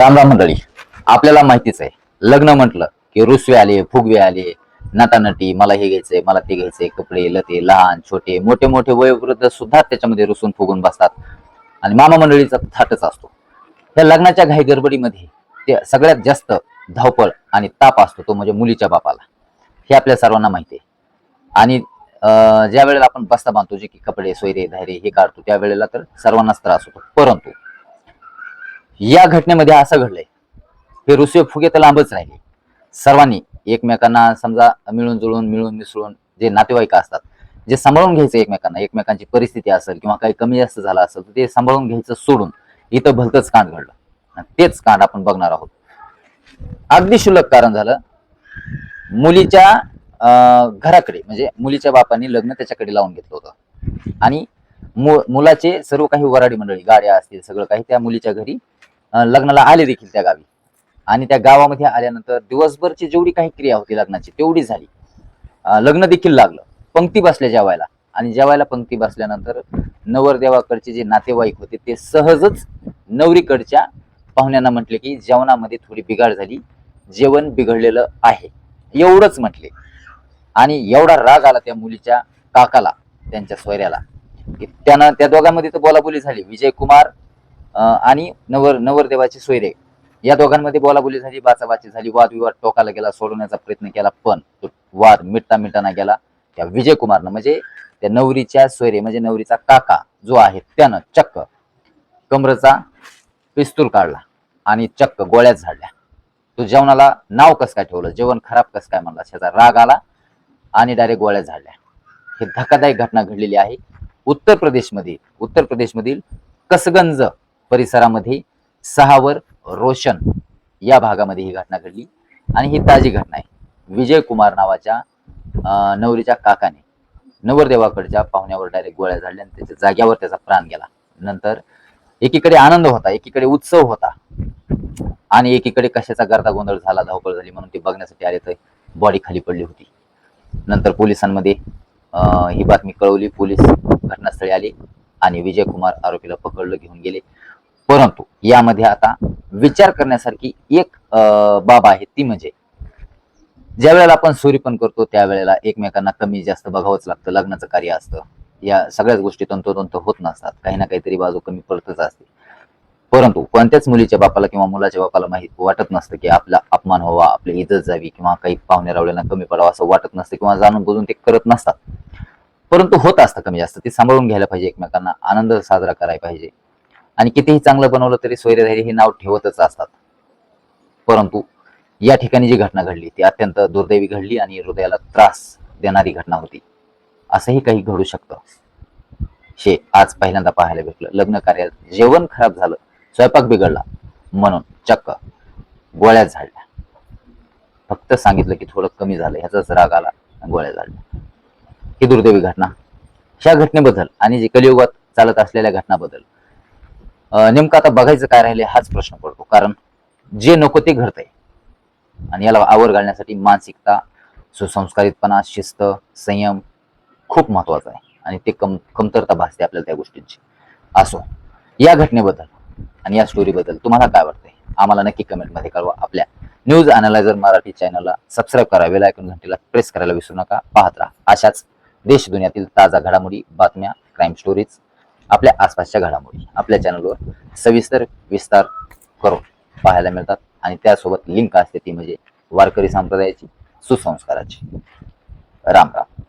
रामराम मंडळी आपल्याला माहितीच आहे लग्न म्हटलं की रुसवे आले फुगवे आले नटानटी मला हे घ्यायचंय मला ते घ्यायचंय कपडे लते लहान छोटे मोठे मोठे वयोवृद्ध सुद्धा त्याच्यामध्ये रुसून फुगून बसतात. आणि मामा मंडळीचा थाटच असतो. या लग्नाच्या घाई गडबडीमध्ये ते सगळ्यात जास्त धावपळ आणि ताप असतो तो म्हणजे मुलीच्या बापाला. हे आपल्या सर्वांना माहिती आहे. आणि ज्या वेळेला आपण बस्ता बांधतो जे की कपडे सोयरे धायरे हे काढतो त्यावेळेला तर सर्वांनाच त्रास होतो. परंतु या घटनेमध्ये असं घडलंय. हे रुसवे फुगे तर लांबच राहिले. सर्वांनी एकमेकांना समजा मिळून जुळून मिळून मिसळून जे नातेवाईक असतात जे सांभाळून घ्यायचं एकमेकांना एकमेकांची परिस्थिती असेल किंवा काही कमी जास्त झालं असेल तर ते सांभाळून घ्यायचं सोडून इथं भलतंच कांड घडलं. तेच कांड आपण बघणार आहोत. अगदी शुल्लक कारण झालं. मुलीच्या घराकडे म्हणजे मुलीच्या बापांनी लग्न त्याच्याकडे लावून घेतलं होतं. आणि मु- मुलाचे सर्व काही वराडी मंडळी गाड्या असतील सगळं काही त्या मुलीच्या घरी लग्नाला आले देखील त्या गावी. आणि त्या गावामध्ये आल्यानंतर दिवसभरची जेवढी काही क्रिया होती लग्नाची तेवढी झाली. लग्न देखील लागलं. पंक्ती बसल्या जेवायला. आणि जेवायला पंक्ती बसल्यानंतर नवरदेवाकडचे जे नातेवाईक होते ते सहजच नवरीकडच्या पाहुण्यांना म्हटले की जेवणामध्ये थोडी बिघाड झाली. जेवण बिघडलेलं आहे. एवढंच म्हटले. आणि एवढा राग आला त्या मुलीच्या काकाला त्यांच्या सोयऱ्याला. की त्यानं त्या दोघांमध्ये तर बोलाबोली झाली. विजय कुमार आणि नवर नवरदेवाचे सोयरे. या दोघांमध्ये बोलाबोली झाली बाचाबाची झाली वादविवाद टोकाला गेला सोडवण्याचा प्रयत्न केला पण तो वाद मिटता मिटताना गेला. त्या विजय कुमारनं म्हणजे त्या नवरीच्या सोयरे म्हणजे नवरीचा काका जो आहे त्यानं चक्क कमरेचा पिस्तूल काढला आणि चक्क गोळ्यात झाडल्या. तो जेवणाला नाव कसं काय ठेवलं? जेवण खराब कसं काय म्हणला? त्याचा राग आला आणि डायरेक्ट गोळ्या झाडल्या. हे धक्कादायक घटना घडलेली आहे. उत्तर प्रदेशमध्ये उत्तर प्रदेशमधील कसगंज परिसरामध्ये सहावर रोशन या भागामध्ये ही घटना घडली. आणि ही ताजी घटना आहे. विजय कुमार नावाच्या नवरीच्या काकाने नवरदेवाकडच्या पाहुण्यावर डायरेक्ट गोळ्या झाडल्या आणि त्याच्या जाग्यावर त्याचा प्राण गेला. नंतर एकीकडे आनंद होता एकीकडे उत्सव होता. आणि एकीकडे कशाचा गर्दा गोंधळ झाला धावपळ झाली म्हणून ते बघण्यासाठी आले तर बॉडी खाली पडली होती. नंतर पोलिसांमध्ये ही बातमी कळवली पोलीस घटनास्थळी आले आणि विजय कुमार आरोपीला पकडलं घेऊन गेले. परंतु यामध्ये आता विचार करण्यासारखी एक बाब आहे ती म्हणजे ज्या वेळेला आपण पण करतो त्यावेळेला एकमेकांना कमी जास्त बघावंच लागतं लग्नाचं कार्य असतं. या सगळ्याच गोष्टी तंतोतंत होत नसतात. काही ना काहीतरी बाजू कमी पडतच असते. परंतु कोणत्याच मुलीच्या बापाला किंवा मुलाच्या बापाला माहीत वाटत नसतं की आपला अपमान व्हावा आपली इज्जत जावी किंवा काही पाहुणे रावल्यांना कमी पडावा असं वाटत नसतं किंवा जाणून बुजून ते करत नसतात. परंतु होत असतं कमी जास्त. ते सांभाळून घ्यायला पाहिजे एकमेकांना. आनंद साजरा करायला पाहिजे. आणि कितीही चांगलं बनवलं तरी स्वैरधैर्य हे नाव ठेवतच असतात. परंतु या ठिकाणी जी घटना घडली ती अत्यंत दुर्दैवी घडली आणि हृदयाला त्रास देणारी घटना होती. असंही काही घडू शकतं. हे आज पहिल्यांदा पाहायला भेटलं. लग्न कार्यात जेवण खराब झालं. स्वयंपाक बिघडला. म्हणून चक्क गोळ्या झाडल्या. फक्त सांगितलं की थोडं कमी झालं. ह्याचाच राग आला आणि गोळ्या झाडल्या. ही दुर्दैवी घटना. ह्या घटनेबद्दल आणि जे कलियुगात चालत असलेल्या घटनाबद्दल नेमकं आता बघायचं काय राहिले हाच प्रश्न पडतो. कारण जे नको ते घडतंय. आणि याला आवर घालण्यासाठी मानसिकता सुसंस्कारितपणा शिस्त संयम खूप महत्त्वाचा आहे. आणि ते कम कमतरता भासते आपल्याला त्या गोष्टींची. असो या घटनेबद्दल आणि या स्टोरीबद्दल तुम्हाला काय वाटतंय? आम्हाला नक्की कमेंटमध्ये कळवा. आपल्या न्यूज अनालायझर मराठी चॅनलला सबस्क्राईब करा. बेल आयकॉन घंटीला प्रेस करायला विसरू नका. पाहत राहा. अशाच देश दुनियातील ताजा घडामोडी बातम्या क्राईम स्टोरीज आपल्या आसपासच्या घडामोडी. आपल्या चॅनलवर सविस्तर विस्तार करून पाहायला मिळतात आणि त्यासोबत लिंक असते ती म्हणजे वारकरी संप्रदायाची सुसंस्काराची. राम राम.